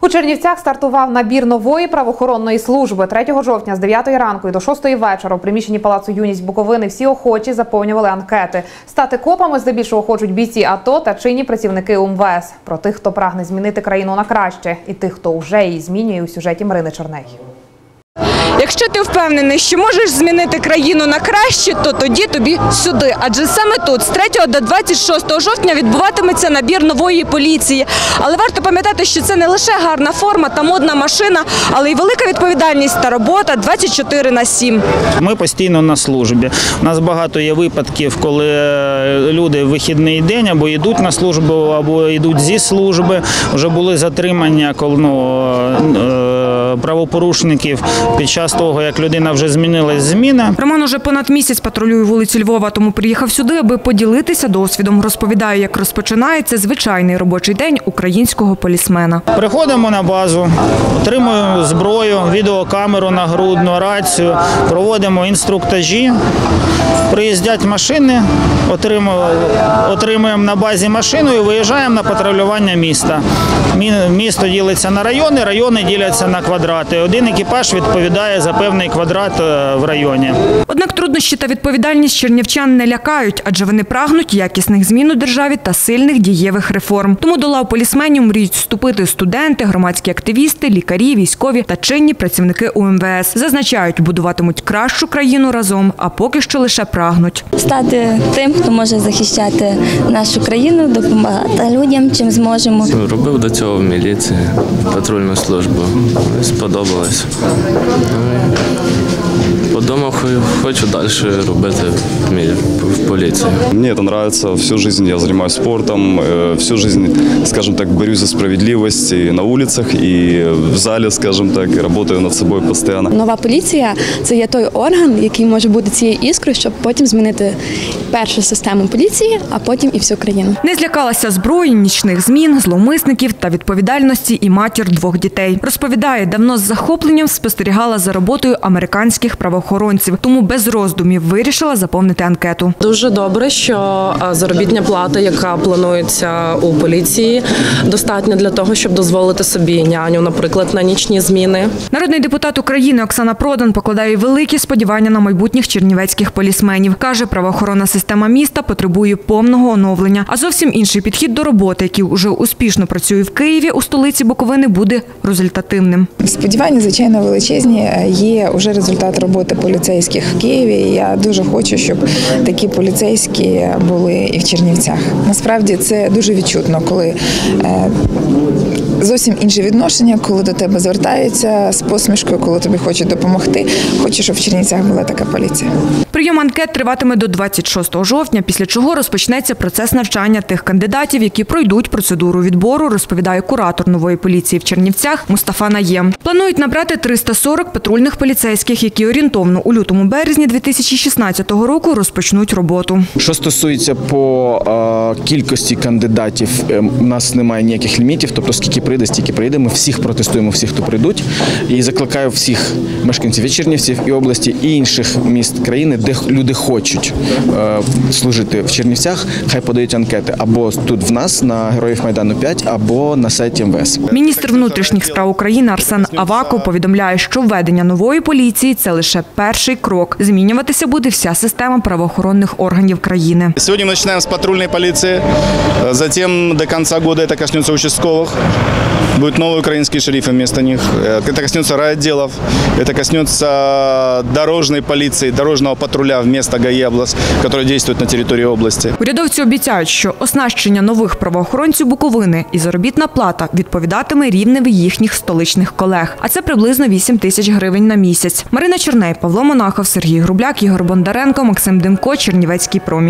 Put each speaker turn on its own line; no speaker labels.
У Чернівцях стартував набір нової правоохоронної служби. 3 жовтня з 9 ранку і до 6 вечора у приміщенні Палацу Юність Буковини всі охочі заповнювали анкети. Стати копами здебільшого хочуть бійці АТО та чинні працівники УМВС. Про тих, хто прагне змінити країну на краще, і тих, хто вже її змінює у сюжеті Марини Чорней.
Якщо ти впевнений, що можеш змінити країну на краще, то тоді тобі сюди. Адже саме тут з 3 до 26 жовтня відбуватиметься набір нової поліції. Але варто пам'ятати, що це не лише гарна форма та модна машина, але й велика відповідальність та робота 24 на 7.
Ми постійно на службі. У нас багато є випадків, коли люди в вихідний день або йдуть на службу, або йдуть зі служби. Вже були затримання коли, ну, е, правопорушників під час того, як людина вже змінилась зміна.
Роман уже понад місяць патрулює вулиці Львова, тому приїхав сюди, аби поділитися досвідом. Розповідає, як розпочинається звичайний робочий день українського полісмена.
Приходимо на базу, отримуємо зброю, відеокамеру нагрудну, рацію, проводимо інструктажі. Приїздять машини, отримуємо, отримуємо на базі машину і виїжджаємо на патрулювання міста. Місто ділиться на райони, райони діляться на квадрати. Один екіпаж відповідає за певний квадрат е, в районі.
Однак труднощі та відповідальність чернівчан не лякають, адже вони прагнуть якісних змін у державі та сильних дієвих реформ. Тому до лав полісменів мріють вступити студенти, громадські активісти, лікарі, військові та чинні працівники УМВС. Зазначають, будуватимуть кращу країну разом, а поки що лише прагнуть.
стати тим, хто може захищати нашу країну, допомагати людям, чим зможемо.
Робив до цього в міліції патрульну службу. Сподобалось. І Подумав, хочу далі робити в поліції.
Мне это нравится. Всю жизнь я занимаюсь спортом, э, всю жизнь, скажем так, борюсь за справедливость и на улицах, и в зале, скажем так, и работаю над собой постоянно.
Нова поліція це є той орган, який може бути цією іскрою, щоб потім змінити першу систему поліції, а потім і всю країну.
Не злякалася зброї, нічних змін, зловмисників та відповідальності і матір двох дітей. Розповідає, давно з захопленням спостерігала за роботою американських правоохоронців, тому без роздумів вирішила заповнити анкету.
Дуже добре, що заробітня плата, яка планується у поліції, достатня для того, щоб дозволити собі няню, наприклад, на нічні зміни.
Народний депутат України Оксана Продан покладає великі сподівання на майбутніх чернівецьких полісменів. Каже, правоохоронна система міста потребує повного оновлення. А зовсім інший підхід до роботи, який уже успішно працює в Києві, у столиці Буковини, буде результативним.
Сподівання, звичайно, величезні. Є вже результат роботи поліцейських в Києві. Я дуже хочу, щоб такі поліцейські були і в Чернівцях. Насправді це дуже відчутно, коли е, зовсім інше відношення, коли до тебе звертаються з посмішкою, коли тобі хочуть допомогти. Хочу, щоб в Чернівцях була така поліція.
Прийом анкет триватиме до 26 жовтня, після чого розпочнеться процес навчання тих кандидатів, які пройдуть процедуру відбору, розповідає куратор нової поліції в Чернівцях Мустафа Наєм. Планують набрати 340 патрульних поліцейських, які орієнтовно у лютому-березні 2016 року розпочнуть роботу.
Що стосується по е, кількості кандидатів, е, у нас немає ніяких лімітів, тобто скільки прийде, стільки прийде. Ми всіх протестуємо, всіх, хто прийдуть. І закликаю всіх мешканців і Чернівців і області і інших міст країни, де х- люди хочуть е, служити в Чернівцях, хай подають анкети або тут в нас на Героїв Майдану 5, або на сайті МВС.
Міністр внутрішніх справ України Арсен Аваков повідомляє, що введення нової поліції це лише перший крок. Змінюватися буде вся система правоохоронних органів країни.
Сегодня мы начинаем с патрульной полиции, э, затем до конца года это коснется участковых, будут новые украинские шерифы вместо них, Э, это коснется райотделов, это коснется дорожной полиции, дорожного патруля вместо ГАИ область, который действует на территории области.
Урядовці обіцяють, що оснащення нових правоохоронців Буковини і заробітна плата відповідатиме рівневі їхніх столичних колег. А це приблизно 8 тисяч гривень на місяць. Марина Чорней, Павло Монахов, Сергій Грубляк, Ігор Бондаренко, Максим Демко, Чернівецький промінь.